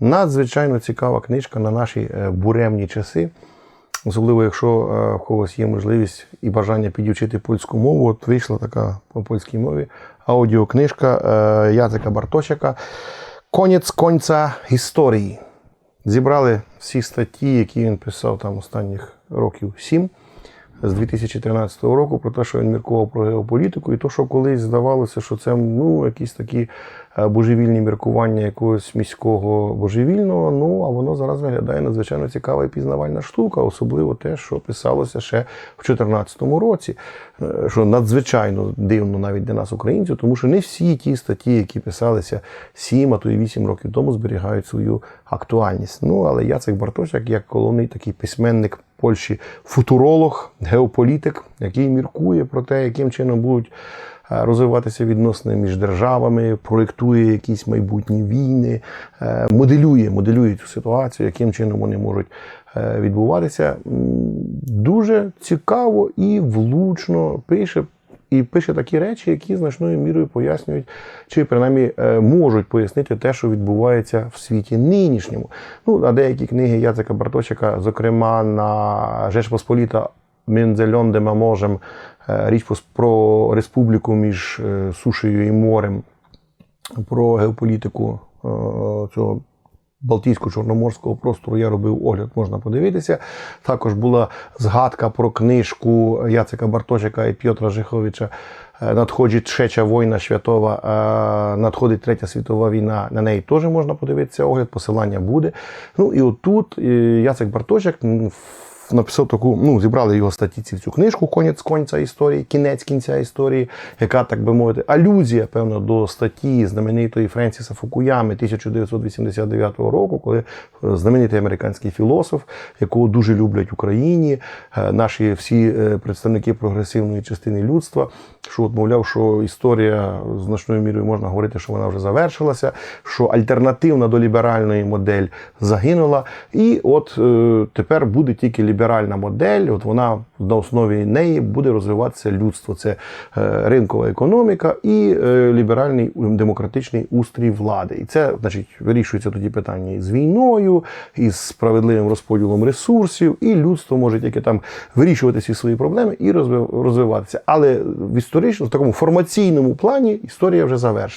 Надзвичайно цікава книжка на наші е, буремні часи. Особливо, якщо е, в когось є можливість і бажання підівчити польську мову, от вийшла така по польській мові аудіокнижка е, Яцика Барточака Конець конця історії. Зібрали всі статті, які він писав там останніх років сім з 2013 року, про те, що він міркував про геополітику, і то, що колись здавалося, що це ну, якісь такі е, божевільні міркування якогось міського божевільного. Ну а воно зараз виглядає надзвичайно цікава і пізнавальна штука, особливо те, що писалося ще в 2014 році, е, що надзвичайно дивно навіть для нас, українців, тому що не всі ті статті, які писалися 7, а то і 8 років тому, зберігають свою актуальність. Ну але Яцек Бартошак, як головний такий письменник Польщі, футуролог, геополітик, який міркує про те, яким чином будуть е, розвиватися відносини між державами, проєктує якісь майбутні війни, е, моделює, моделює цю ситуацію, яким чином вони можуть е, відбуватися. Дуже цікаво і влучно пише. І пише такі речі, які значною мірою пояснюють, чи принаймні е, можуть пояснити те, що відбувається в світі нинішньому. Ну, а деякі книги Яцека Барточика, зокрема на Жеч Посполіта Мензельон де Маможем, е, річ про республіку між е, сушею і морем, про геополітику цього Балтійсько-Чорноморського простору я робив огляд, можна подивитися. Також була згадка про книжку Яцика Барточика і П'єтра Жиховича е, Надходить Шеча війна святова, е, надходить Третя світова війна. На неї теж можна подивитися огляд, посилання буде. Ну і отут Яцик Бартошик написав таку, ну, зібрали його статті ці в цю книжку Конець конця історії, кінець кінця історії, яка, так би мовити, алюзія, певно, до статті знаменитої Френсіса Фукуями 1989 року, коли е, знаменитий американський філософ, якого дуже люблять в Україні, е, наші всі е, представники прогресивної частини людства, що от, мовляв, що історія значною мірою можна говорити, що вона вже завершилася, що альтернативна до ліберальної модель загинула. І от тепер буде тільки ліберальна модель, от вона на основі неї буде розвиватися людство. Це е, ринкова економіка і е, ліберальний демократичний устрій влади. І це, значить, вирішується тоді питання із війною, із справедливим розподілом ресурсів, і людство може тільки там вирішувати всі свої проблеми і розвиватися. Але в історичному, в такому формаційному плані історія вже завершила.